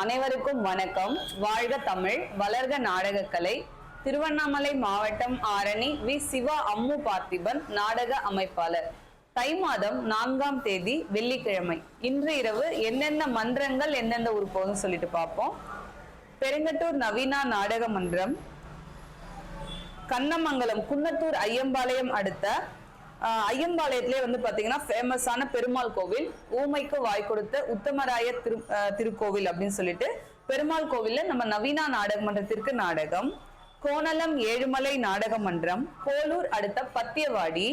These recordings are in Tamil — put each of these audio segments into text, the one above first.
அனைவருக்கும் வணக்கம். வாழ்க தமிழ் வளர்க நாடகக்கலை. திருவண்ணாமலை மாவட்டம் ஆரணி வி. சிவா அம்மு பார்த்திபன் நாடக அமைப்பாளர். தை மாதம் நான்காம் தேதி வெள்ளிக்கிழமை. இன்று இரவு என்னென்ன மன்றங்கள் எந்தெந்த ஊர் போகுதுன்னு சொல்லிட்டு பார்ப்போம். பெருங்கட்டூர் நவீனா நாடக மன்றம். கண்ணமங்கலம் குன்னத்தூர் ஐயம்பாளையம் அடுத்த ஐயம்பாளையத்திலே வந்து பாத்தீங்கன்னா ஃபேமஸான பெருமாள் கோவில். ஊமைக்கு வாய் கொடுத்த உத்தமராய திரு திருக்கோவில் அப்படின்னு சொல்லிட்டு பெருமாள் கோவில்ல நம்ம நவீனா நாடக மன்றத்திற்கு நாடகம் கோணலம் ஏழுமலை நாடக மன்றம் கோலூர் அடுத்த பத்தியவாடி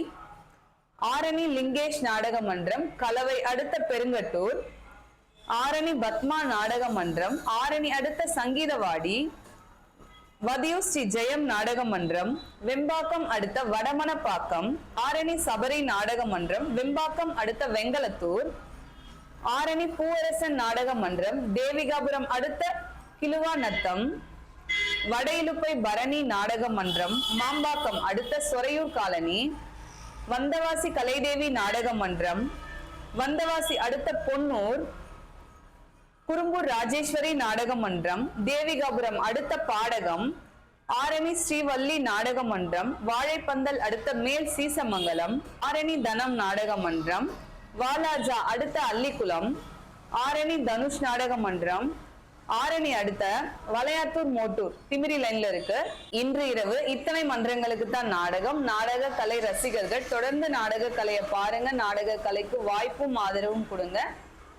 ஆரணி லிங்கேஷ் நாடக மன்றம் கலவை அடுத்த பெருங்கட்டூர் ஆரணி பத்மா நாடக மன்றம் ஆரணி அடுத்த சங்கீதவாடி வதியூ ஸ்ரீ ஜெயம் நாடக மன்றம் வெம்பாக்கம் அடுத்த வடமணப்பாக்கம் ஆரணி சபரி நாடக மன்றம் வெம்பாக்கம் அடுத்த வெங்கலத்தூர் ஆரணி பூவரசன் நாடக மன்றம் தேவிகாபுரம் அடுத்த கிலுவாநத்தம் வடையிலுப்பை பரணி நாடக மன்றம் மாம்பாக்கம் அடுத்த சொரையூர் காலனி வந்தவாசி கலைதேவி நாடக மன்றம் வந்தவாசி அடுத்த பொன்னூர் குறும்பூர் ராஜேஸ்வரி நாடக மன்றம் தேவிகாபுரம் அடுத்த பாடகம் ஆரணி ஸ்ரீவல்லி நாடக மன்றம் வாழைப்பந்தல் அடுத்த மேல் சீசமங்கலம் ஆரணி தனம் நாடக மன்றம் வாலாஜா அடுத்த அல்லிக்குளம் ஆரணி தனுஷ் நாடக மன்றம் ஆரணி அடுத்த வளையாத்தூர் மோட்டூர் திமிரி லைன்ல இருக்கு. இன்று இரவு இத்தனை மன்றங்களுக்கு தான் நாடகம். நாடக கலை ரசிகர்கள் தொடர்ந்து நாடக கலையை பாருங்க. நாடக கலைக்கு வாய்ப்பும் ஆதரவும் கொடுங்க.